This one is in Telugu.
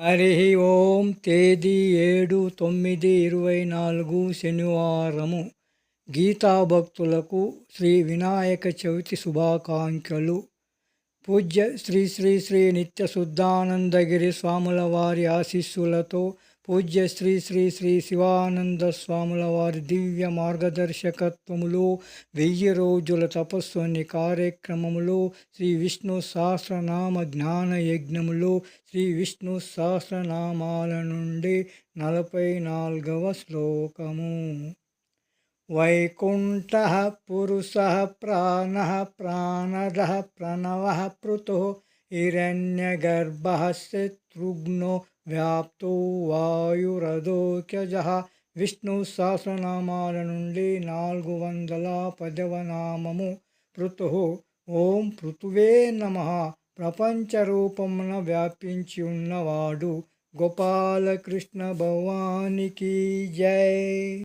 హరి ఓం తేదీ ఏడు తొమ్మిది ఇరవై నాలుగు శనివారము. గీతా భక్తులకు శ్రీ వినాయక చవితి శుభాకాంక్షలు. పూజ్య శ్రీ శ్రీ శ్రీ నిత్య శుద్ధానందగిరి స్వాముల వారి ఆశీస్సులతో పూజ్య శ్రీ శ్రీ శ్రీ శివానంద స్వాముల వారి దివ్య మార్గదర్శకత్వములో వెయ్యి రోజుల తపస్సు అనే కార్యక్రమములో శ్రీ విష్ణు సహస్రనామ జ్ఞాన యజ్ఞములో శ్రీ విష్ణు సహస్రనామాల నుండి నలభై నాలుగవ శ్లోకము వైకుంఠ పురుష ప్రాణ ప్రాణద ప్రణవ పృతో హిరణ్యగర్భ శత్రుఘ్నో వ్యాప్తో వాయురదోక్యజ విష్ణు సహస్రనామాల నుండి నాలుగు వందల పదవ నామము పృతు. ఓం పృథువే నమ. ప్రపంచ రూపమున వ్యాపించి ఉన్నవాడు గోపాలకృష్ణ భవానికి జై.